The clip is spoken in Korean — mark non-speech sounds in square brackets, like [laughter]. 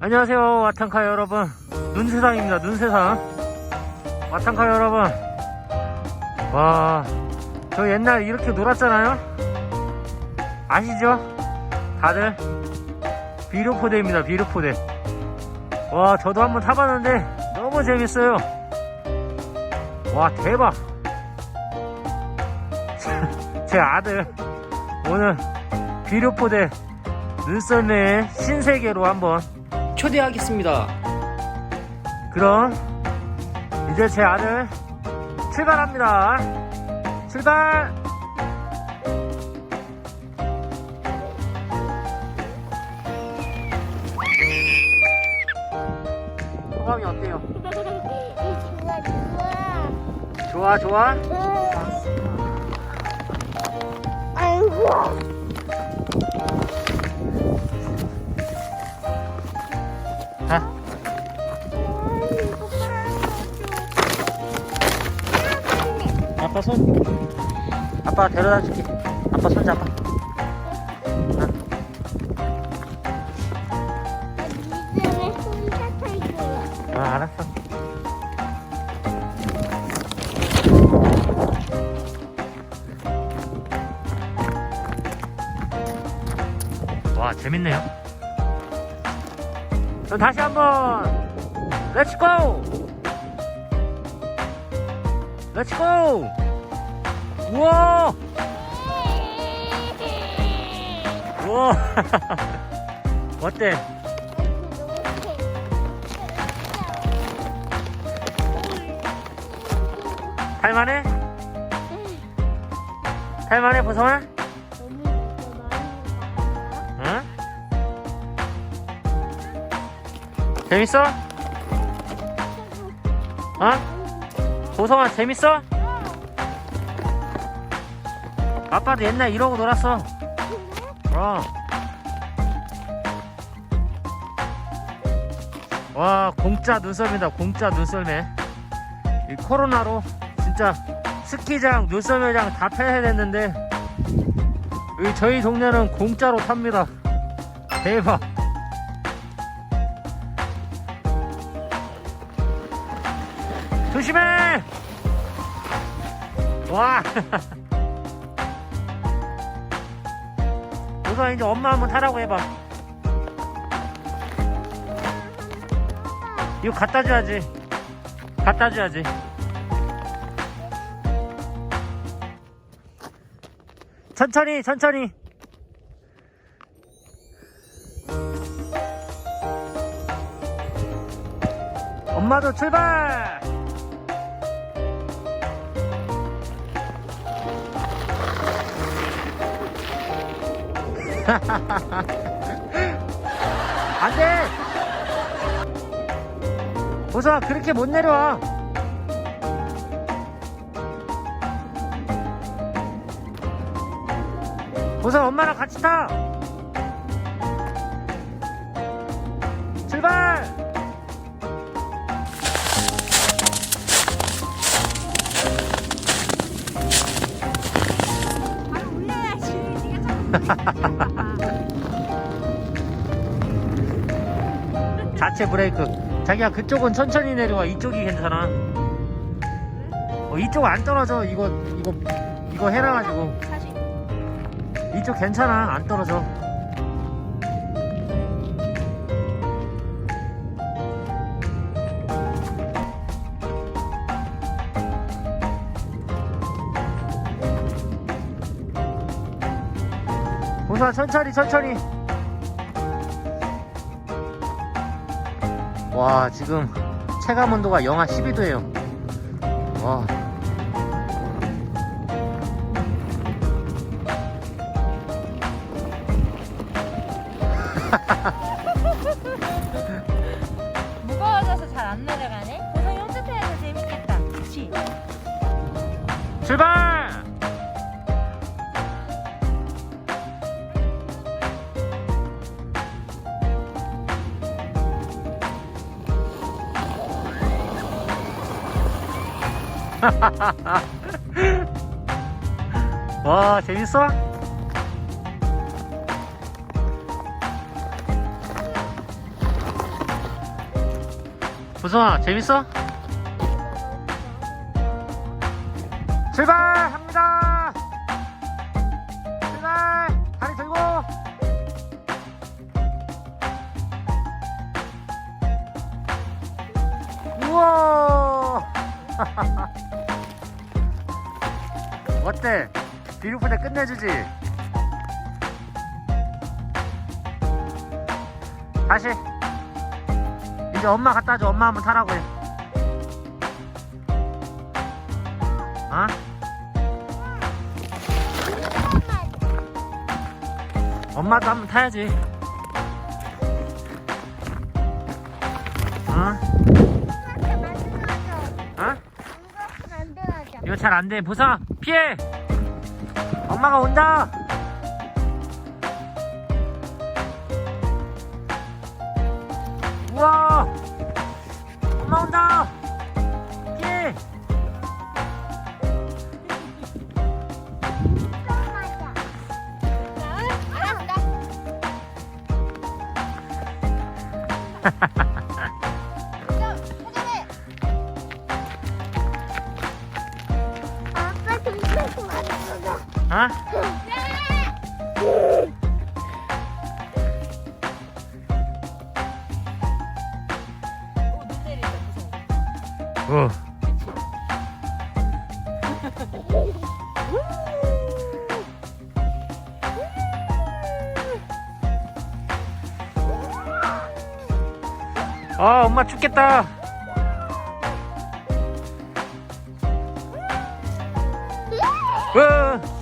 안녕하세요 와탄카 여러분. 눈세상입니다 눈세상. 와탄카 여러분. 와 저 옛날 이렇게 놀았잖아요? 아시죠? 다들? 비료포대입니다 비료포대. 와 저도 한번 타봤는데 너무 재밌어요. 와 대박. [laughs] 제 아들 오늘 비료포대 눈썰매의 신세계로 한번 초대하겠습니다. 그럼 이제 제 아들 출발합니다. 출발! 소감이 어때요? 좋아 좋아 좋아, 좋아? 아이고 손. 아빠 데려다 줄게. 아빠 손 잡아. 아, 알았어. 와, 재밌네요. 그럼 다시 한번, 렛츠 고! 렛츠 고! 우와! 우와! [laughs] 어때? 할만해? 할만해, 보성아? 응? 재밌어? 어? 보성아, 재밌어? 아빠도 옛날 이러고 놀았어. 어. 와, 공짜 눈썰매다, 공짜 눈썰매. 이 코로나로 진짜 스키장, 눈썰매장 다 폐쇄됐는데, 저희 동네는 공짜로 탑니다. 대박. 조심해! 와! [laughs] 우선 이제 엄마 한번 타라고 해봐. 이거 갖다 줘야지. 갖다 줘야지. 천천히, 천천히. 엄마도 출발! [laughs] 안 돼! 보성아, 그렇게 못 내려와. 보성 엄마랑 같이 타! 출발! 바로 올려야지 [laughs] 네가 자꾸 자체 브레이크. 자기야, 그쪽은 천천히 내려와. 이쪽이 괜찮아. 어, 이쪽 안 떨어져. 이거, 이거, 이거 해놔가지고. 이쪽 괜찮아. 안 떨어져. 보사 천천히 천천히 와 지금 체감 온도가 영하 12도예요. 와 [laughs] 와 재밌어? 보성아 재밌어? 출발합니다! 출발! 다리 들고! 우와 [laughs] 어때? 비루프대 끝내주지? 다시 이제 엄마 갖다 줘 엄마 한번 타라고 해 어? 엄마도 한번 타야지 어? 어? 잘 안 돼. 보사 피해. 엄마가 온다. 우와. 엄마 온다. 피해. 아빠 왔어. 어? 어. 아, 엄마 춥겠다. 어.